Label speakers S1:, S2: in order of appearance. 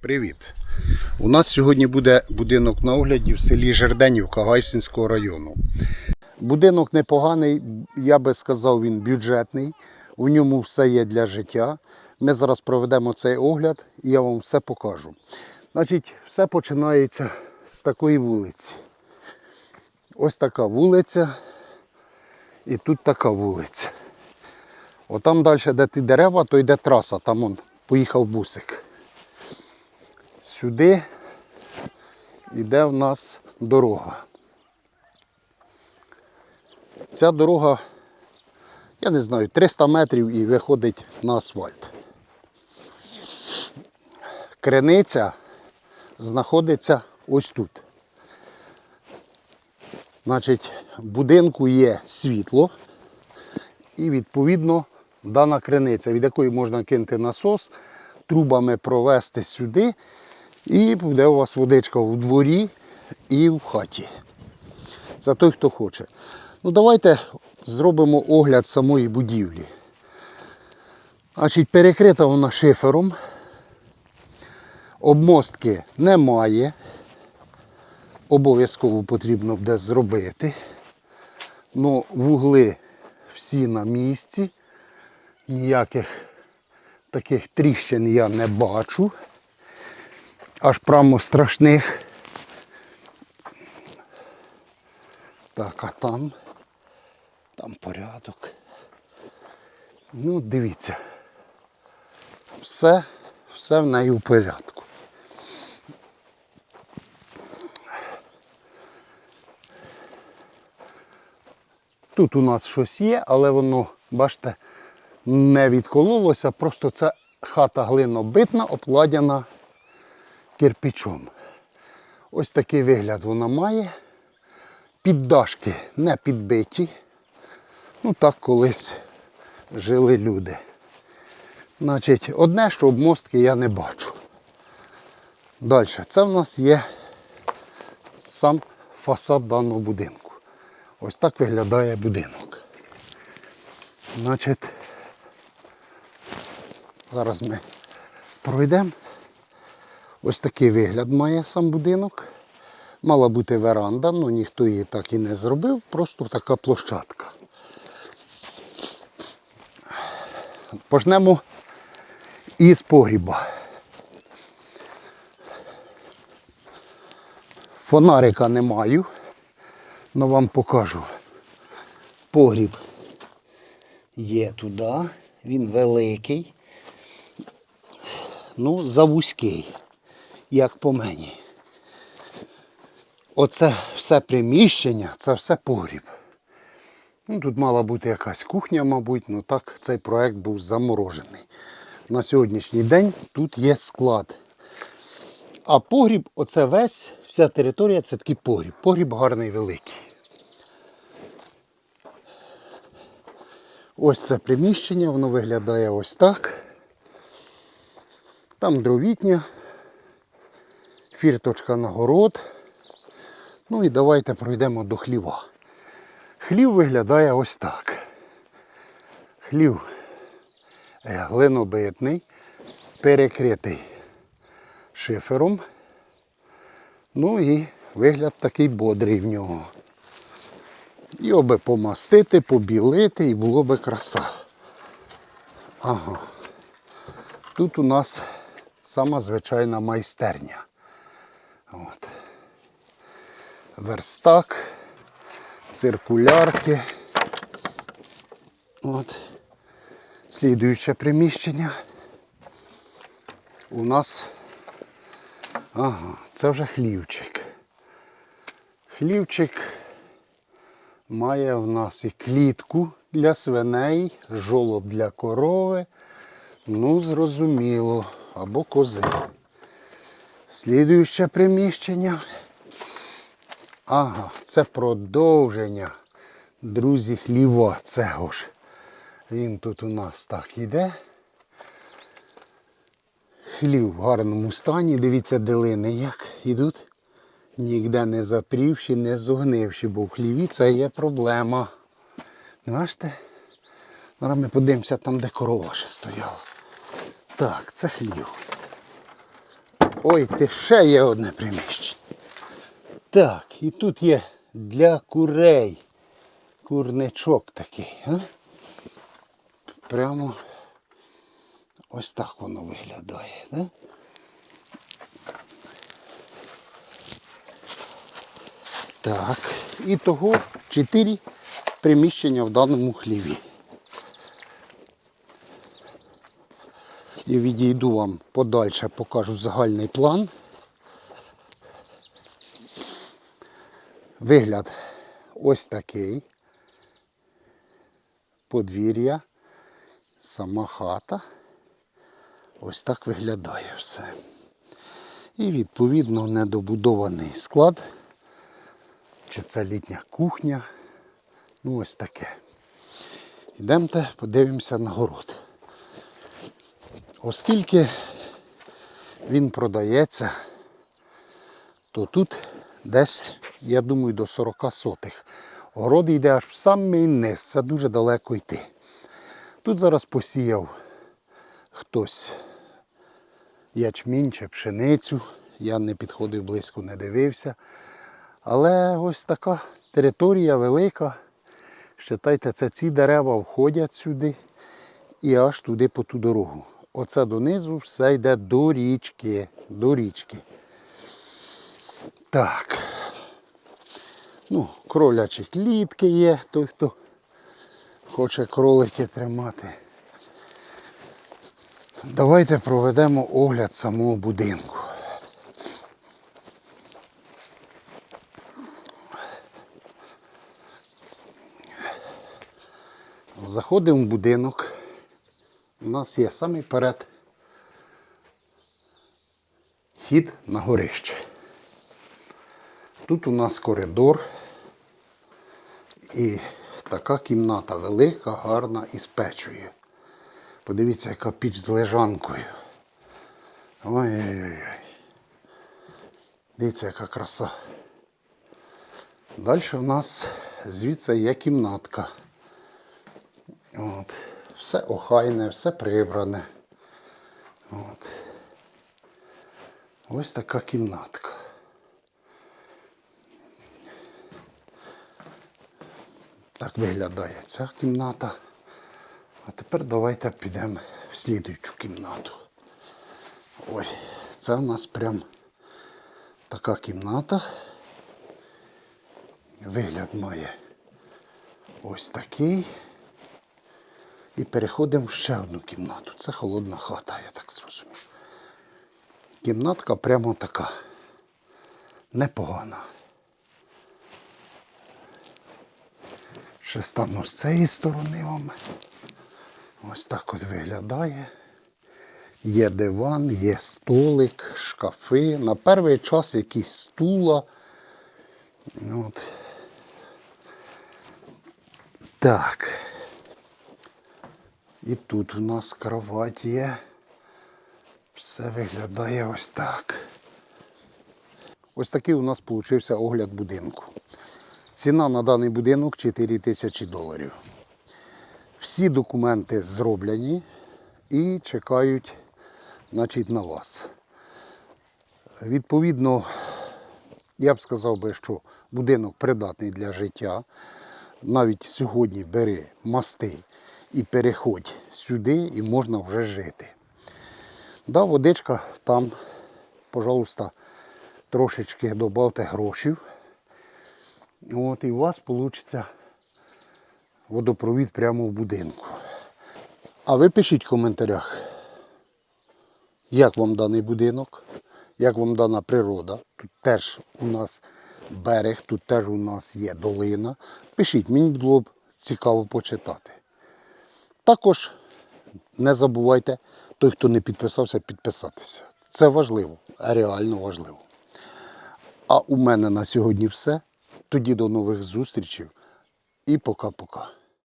S1: Привіт! У нас сьогодні буде будинок на огляді в селі Жерденівка Гайсинського району. Будинок непоганий, я би сказав, він бюджетний. У ньому все є для життя. Ми зараз проведемо цей огляд і я вам все покажу. Значить, все починається з такої вулиці. Ось така вулиця. І тут така вулиця. Отам далі, де ті дерева, то йде траса, там он поїхав бусик. Сюди йде в нас дорога. Ця дорога, я не знаю, 300 метрів і виходить на асфальт. Криниця знаходиться ось тут. Значить, в будинку є світло і відповідно дана криниця, від якої можна кинути насос, трубами провести сюди, і буде у вас водичка у дворі і в хаті. Це той, хто хоче. Ну, давайте зробимо огляд самої будівлі. Значить, перекрита вона шифером. Обмостки немає. Обов'язково потрібно буде зробити. Ну, вугли всі на місці. Ніяких таких тріщин я не бачу. Аж прямо страшних. Так, а там, там порядок. Ну, дивіться. Все, все в неї в порядку. Тут у нас щось є, але воно, бачите, не відкололося, просто це хата глинобитна, обкладена кирпичом. Ось такий вигляд вона має. Піддашки не підбиті. Ну так колись жили люди. Значить, одне, що обмостки я не бачу. Далі, це в нас є сам фасад даного будинку. Ось так виглядає будинок. Значить, зараз ми пройдемо. Ось такий вигляд має сам будинок. Мала бути веранда, але ніхто її так і не зробив, просто така площадка. Почнемо із погріба. Фонарика не маю, але вам покажу. Погріб є туди, він великий, ну, завузький, як по мені. Оце все приміщення, це все погріб. Ну, тут мала бути якась кухня, мабуть, але так цей проект був заморожений. На сьогоднішній день тут є склад. А погріб, оце весь, вся територія це такий погріб. Погріб гарний великий. Ось це приміщення, воно виглядає ось так. Там дровітня, фірточка на город. Ну і давайте пройдемо до хліва. Хлів виглядає ось так. Хлів глинобитний, перекритий шифером. Ну і вигляд такий бодрий в нього. Його би помастити, побілити і було би краса. Ага. Тут у нас сама звичайна майстерня. От. Верстак, циркулярки. От. Слідуюче приміщення. У нас ага, це вже хлівчик. Хлівчик має в нас і клітку для свиней, жолоб для корови. Ну, зрозуміло, або кози. Слідуюче приміщення. Ага, це продовження. Друзі, хліва цього ж. Він тут у нас так іде. Хлів в гарному стані. Дивіться, делини як ідуть. Ніде не запрівши, не зогнивши, бо в хліві це є проблема. Бачите? Зараз ми подивимося там, де корова ще стояла. Так, це хлів. Ой, ти ще є одне приміщення. Так, і тут є для курей. Курничок такий. А? Прямо ось так воно виглядає. Да? Так, і того 4 приміщення в даному хліві. Я відійду вам подальше, покажу загальний план. Вигляд ось такий. Подвір'я, сама хата. Ось так виглядає все. І відповідно недобудований склад. Чи це літня кухня. Ну ось таке. Йдемте, подивимося на город. Оскільки він продається, то тут десь, я думаю, до 40 сотих. Город йде аж в самий низ, це дуже далеко йти. Тут зараз посіяв хтось ячмінь чи пшеницю. Я не підходив близько, не дивився. Але ось така територія велика. Считайте, це ці дерева входять сюди і аж туди по ту дорогу. Оце донизу все йде до річки. До річки. Так. Ну, кролячі клітки є, той, хто хоче кролики тримати. Давайте проведемо огляд самого будинку. Заходимо в будинок. У нас є самий перед хід на горище. Тут у нас коридор і така кімната велика, гарна і з печею. Подивіться, яка піч з лежанкою. Ой-ой-ой. Дивіться, яка краса. Далі у нас звідси є кімнатка. От. Все охайне, все прибране. От. Ось така кімнатка. Так виглядає ця кімната. А тепер давайте підемо в слідуючу кімнату. Ось, це в нас прям така кімната. Вигляд має ось такий. І переходимо в ще одну кімнату. Це холодна хата, я так зрозумів. Кімнатка прямо така. Непогана. Ще стану з цієї сторони вам. Ось так от виглядає. Є диван, є столик, шкафи. На перший час якісь стула. От. Так. І тут у нас кровать є. Все виглядає ось так. Ось такий у нас вийшов огляд будинку. Ціна на даний будинок 4 тисячі доларів. Всі документи зроблені і чекають значить, на вас. Відповідно, я б сказав би, що будинок придатний для життя. Навіть сьогодні бери мости і переходь сюди і можна вже жити. Да, водичка там, пожалуйста, трошечки додавте грошей. От, і у вас вийде водопровід прямо в будинку. А ви пишіть в коментарях, як вам даний будинок, як вам дана природа. Тут теж у нас берег, тут теж у нас є долина. Пишіть, мені було б цікаво почитати. Також не забувайте, той, хто не підписався, підписатися. Це важливо, реально важливо. А у мене на сьогодні все. Тоді до нових зустрічей і пока-пока.